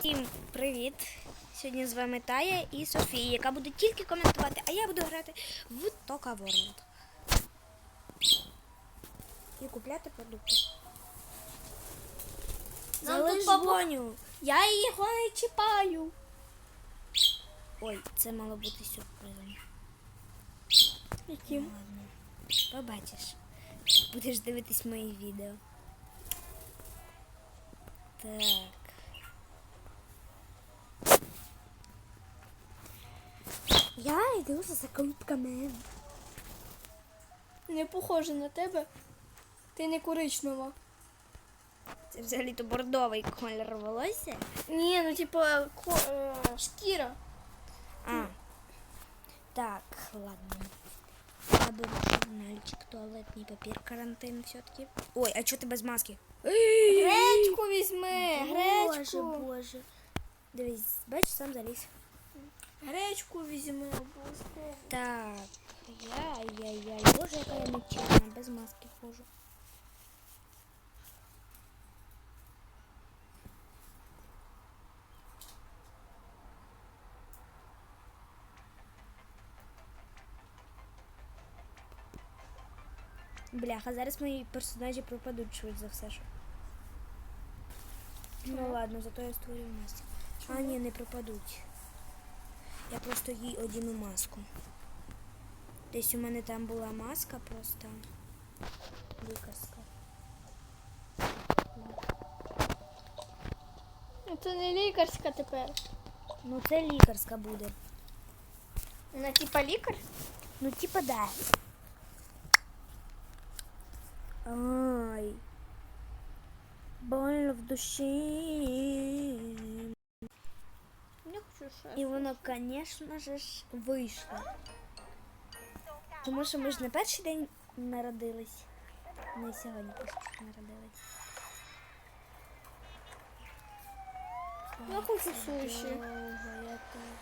Всім привіт! Сьогодні з вами Тая і Софія, яка буде тільки коментувати, а я буду грати в Тока Ворлд. І купляти продукти. Залиш тут папа- Я його не чіпаю. Ой, це мало бути сюрпризом. Яким? Ладно. Побачиш. Будеш дивитись мої відео. Так. Я йду за закупками. Не похоже на тебе. Ти не коричнева. Це взагалі-то бордовий колір волосся. Ні, ну типа ко... е, шкіра. А. Так, ладно. Я журнальчик, туалетний папір, карантин все-таки. Ой, а чого ти без маски? Гречку візьми, Боже, гречку. боже. Дивись, бачиш, сам заліз. Гречку візьми обов'язково. Так, яй-яй-яй. Боже, яка я нечесна, без маски хожу. Бляха, зараз мої персонажі пропадуть швидше за все. Що. Ну ладно, зато я створю маску. А ні, не пропадуть. Я просто їй одіну маску. Десь у мене там була маска просто лікарська. Ну це не лікарська тепер. Ну це лікарська буде. Вона типа лікар? Ну типа да. Ай. Больно в душі. І воно, звісно ж, вийшло. Тому що ми ж не перший день народились. Не сьогодні просто народились. Я хочу суші. Я теж.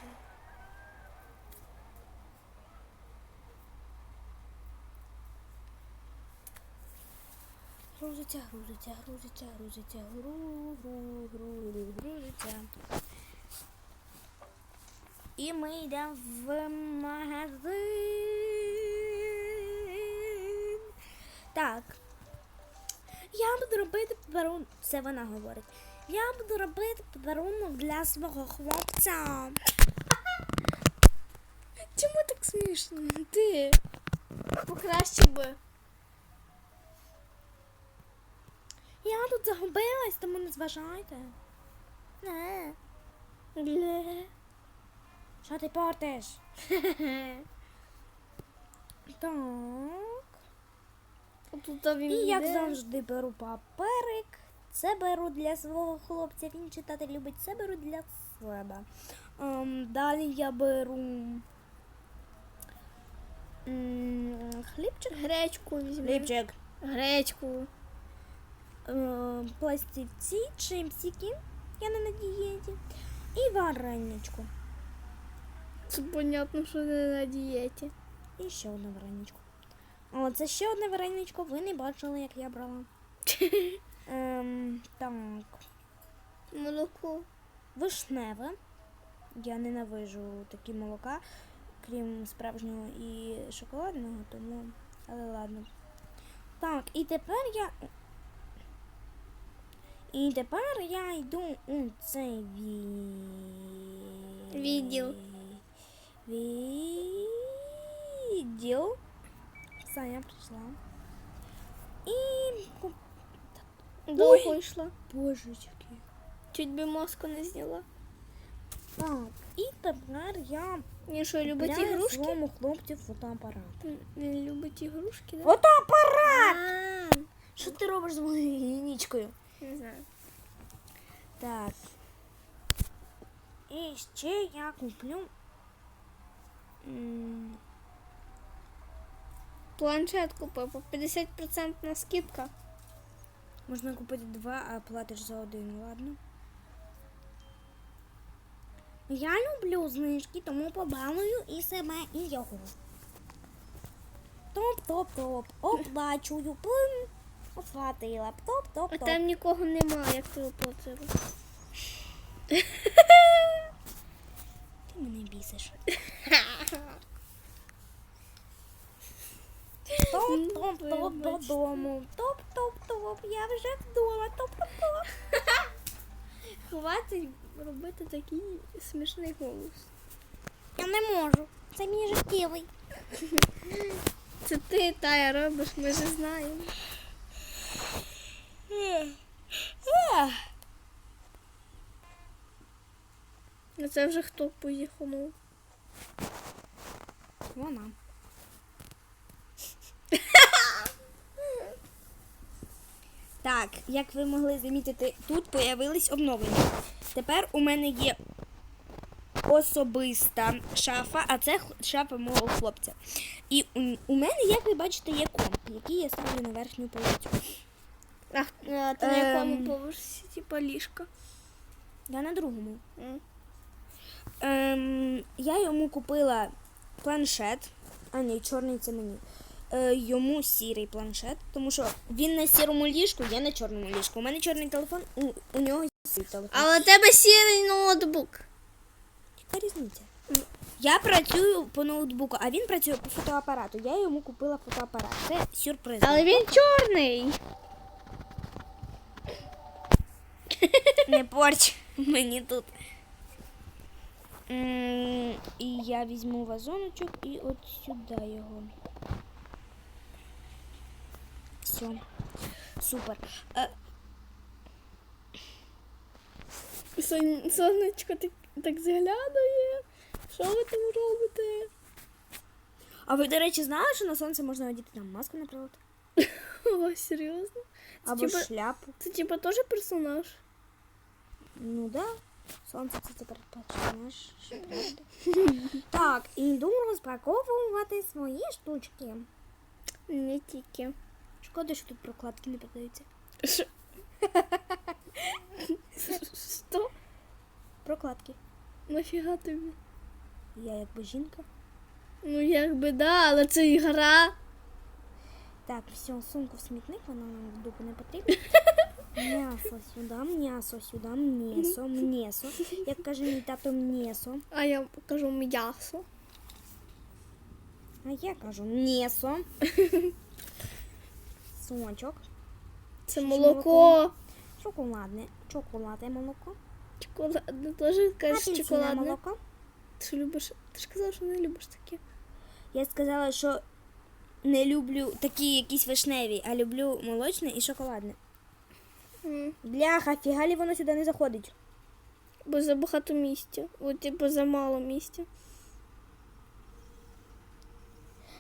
Грузиться, грузиться, грузиться, грузиться, гру, гру, гру, гру, грузиться. І ми йдемо в магазин. Так. Я буду робити подарунок. Це вона говорить. Я буду робити подарунок для свого хлопця. Чому так смішно? Ти. Покраще би. Я тут загубилась, тому не зважайте. Не. Що ти портиш? так. Тут І як завжди беру паперик. Це беру для свого хлопця. Він читати любить. Це беру для себе. Ем, далі я беру хлібчик. Гречку візьми. Хлібчик. Гречку. Ем, пластівці, чимсики. Я не на дієті. І вареничку. Це понятно, що не на дієті. І ще одне вареничко. О, це ще одне вареничко. Ви не бачили, як я брала. Ем, так. Молоко. Вишневе. Я ненавижу такі молока, крім справжнього і шоколадного, тому. Але ладно. Так, і тепер я. І тепер я йду у цей ві... Відділ. Відділ. Все, я прийшла. І. куп- Довго йшла. Божечки. Чуть би мозку не зняла. Так, і тепер я Він що, любить купляю ігрушки? своєму хлопцю фотоапарат. Він любить ігрушки, да? Фотоапарат! А, Що ти робиш з моєю лінічкою? Не знаю. Так. І ще я куплю. Планшет купив 50% скидка. Можна купити два, а платиш за один, ладно? Я люблю знижки, тому побалую і себе, і його. Топ-топ-топ. Оплачую. Пум. Оплатила. А Топ-топ-топ. там нікого немає, як ти оплатила. Ти мене бісиш. Топ-топ-топ додому. Топ-топ-топ. Я вже вдома. Топ-топ-топ. Хватить робити такий смішний голос. Я не можу. Це мій життєвий. Це ти, Тая, робиш, ми ж знаємо. А це вже хто поїхав? Вона. Так, як ви могли замітити, тут появились обновлення. Тепер у мене є особиста шафа, а це шафа мого хлопця. І у, мене, як ви бачите, є комп, який я ставлю на верхню полицю. А, а ти на якому Ем. поверсі, типа ліжка? Я на другому. Ем, я йому купила планшет. А ні, чорний це мені. Е, йому сірий планшет, тому що він на сірому ліжку, я на чорному ліжку. У мене чорний телефон, у, у нього сірий телефон. Але у тебе сірий ноутбук. Яка різниця? Я працюю по ноутбуку, а він працює по фотоапарату. Я йому купила фотоапарат. Це сюрприз. Але він чорний. Не порч мені тут. І я візьму вазоночок і от сюди його. Все. Супер. Е, Сон- Сонечко так, так заглядає. Що ви там робите? А ви, до речі, знали, що на сонце можна одіти там маску, наприклад? О, серйозно? Це Або типа, шляпу. це типа теж персонаж? Ну да. Сонце це тепер правда. Так, іду розпаковувати свої штучки. Не тільки. Шкода, що тут прокладки не подаються. Що? Що? Прокладки. Нафіга тобі? Я якби жінка. Ну якби да, але це ігра. Так, все, сумку в смітник, вона нам в дупу не потрібна. М'ясо сюди, м'ясо сюди, м'ясо, м'ясо. Як каже мій тато, м'ясо. А я кажу м'ясо. А я кажу м'ясо. Сумочок. Це молоко. Шоколадне. Чоколадне молоко. Чоколадне теж кажеш чоколадне. молоко. Ти ж любиш. Ти ж казав, що не любиш таке. Я сказала, що не люблю такі якісь вишневі, а люблю молочне і шоколадне. М. Бляха, фігалі воно сюди не заходить. Бо за багато місця. От типу за мало місця.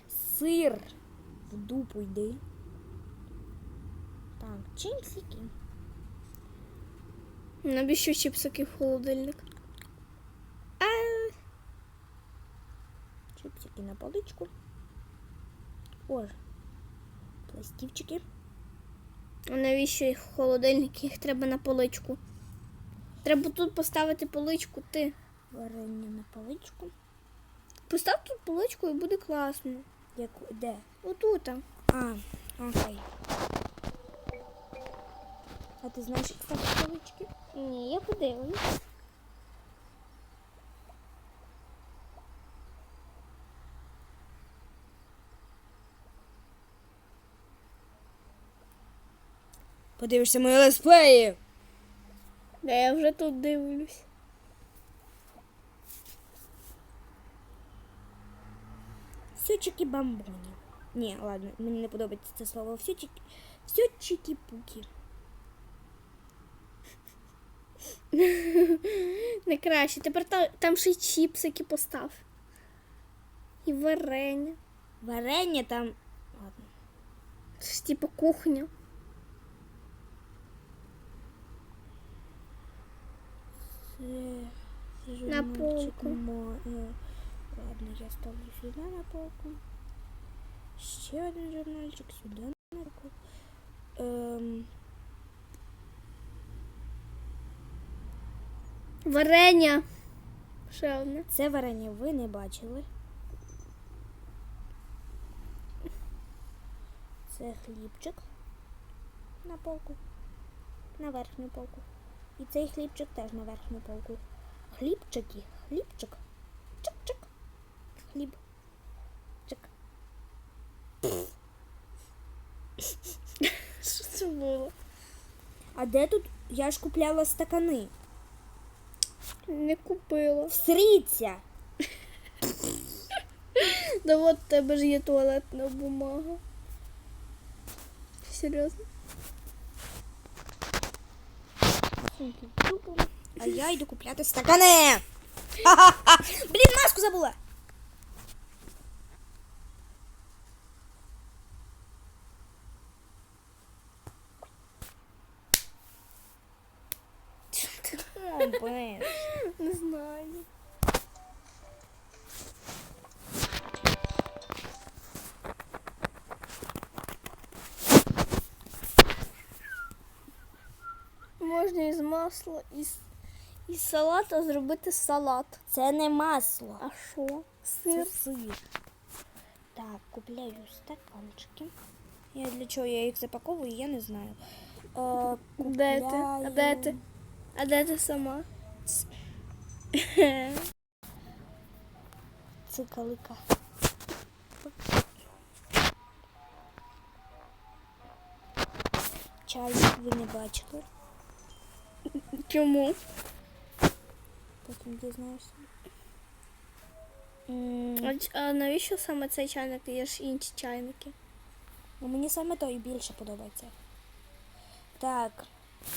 Сир. В дупу йди. Так, чимсики. Навіщо чіпсики в холодильник? А... Чипсики на поличку. Боже. Пластівчики. Навіщо їх в холодильник? Їх треба на поличку. Треба тут поставити поличку, ти. Варення на поличку. Постав тут поличку і буде класно. Яку? Де? Отут. А, окей. А ти знаєш, як ставити полички? Ні, я подивлюсь. Подивишся мої летсплеї. Да я вже тут дивлюсь. Сючики бамбоні. Ні, ладно, мені не подобається це слово. Всючики. Всючики-пуки. Не краще. Тепер та, там ще й чіпсики постав. І варення. Варення там. Ладно. Це ж типу кухня. На полку. е, Ладно, я ставлю сюди на полку. Ще один журнальчик сюди на полку. Ем, Варення. Ще одне. це варення ви не бачили. Це хлібчик на полку. На верхню полку. І цей хлібчик теж на верхню полку. Хлібчики, хлібчик. Чик-чик. Хліб. Чик. Що це було? А де тут? Я ж купляла стакани. Не купила. Всріться! Да от в тебе ж є туалетна бумага. Серйозно? А я йду купляти стакани. Блін, маску забула. Не знаю. Можна із масла, із, із салата зробити салат. Це не масло. А що? Це Сир. сир. Так, купляю стаканчики. Я для чого я їх запаковую, я не знаю. Е, Де ти? А де ти? А де ти сама? Цикалика. Чай ви не бачили. Чому? Потім дізнаєшся. А, а навіщо саме цей чайник? Є ж інші чайники. Ну, мені саме той більше подобається. Так.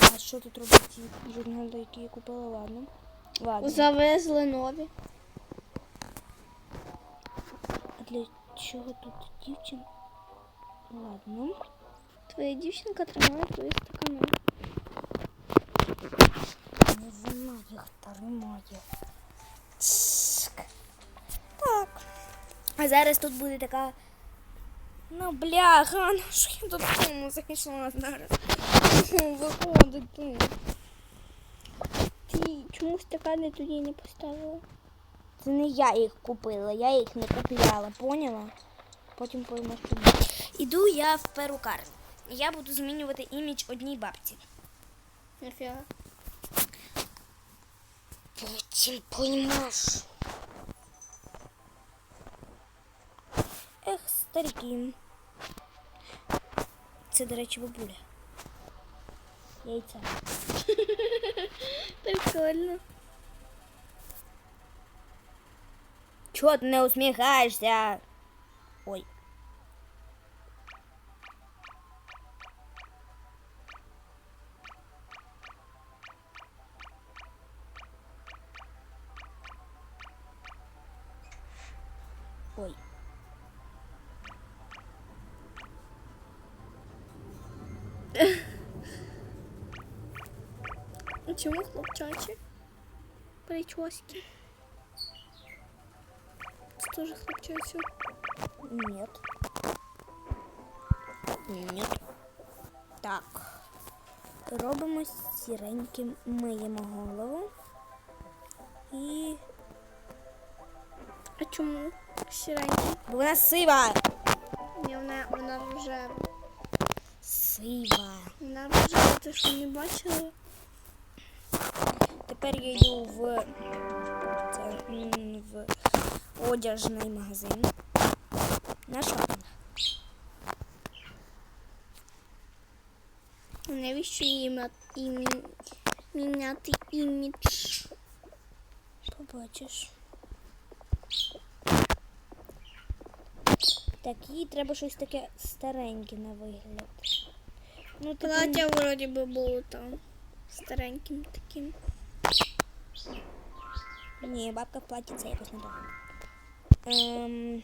А що тут робить журнали, які я купила? Ладно. Ладно. Завезли нові. А для чого тут дівчина? Ладно. Твоя дівчинка тримає твої стакани. Їх тримає. Так. А зараз тут буде така. Ну, бляха, ну що я додому зайшла зараз? Ну, Виходить тут. Ти чому стакани тоді не поставила? Це не я їх купила, я їх не купляла, поняла? Потім поймеш чому. Іду я в перукарню. Я буду змінювати імідж одній бабці. Нафіга. Потім поймеш. Ех, старики. Це, до речі, бабуля. Яйця. Прикольно. Чого ти не усміхаєшся? Ой. Ой. А чому хлопчачі? Прически. Це теж хлопчачі. Нет. Нет. Так. Робимо сіреньким, миємо голову. І. А чому? Сіренькі. Бо вона сива! Ні, вона, вона рожева. Сива. Вона рожева, ти що не бачила? Тепер я йду в, це, м, в одяжний магазин. На шопінг. Навіщо їй ма- міняти імідж? Побачиш. Так, їй треба щось таке стареньке на вигляд. Ну, Плаття вроді би було там стареньким таким. Ні, бабка в платі це якось не так. Ем...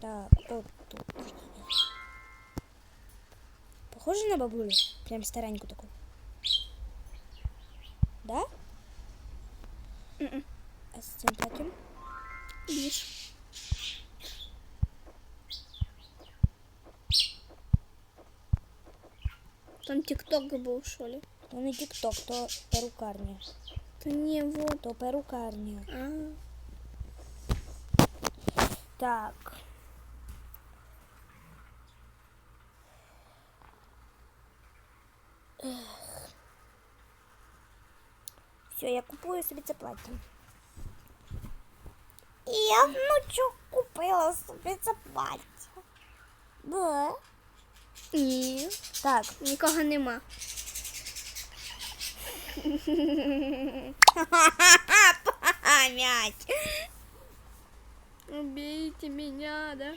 Так, от тут. Похоже на бабулю? Прям стареньку таку. Тік-ток був, що ли? То не тік-ток, то перукарня. Та ні, вот. То перукарня. А, Так. Все, я купую собі це плаття. І я внучок купила собі це плаття. Да. Ні, Так. нікого нема. Пам'ять. Убейте меня, да?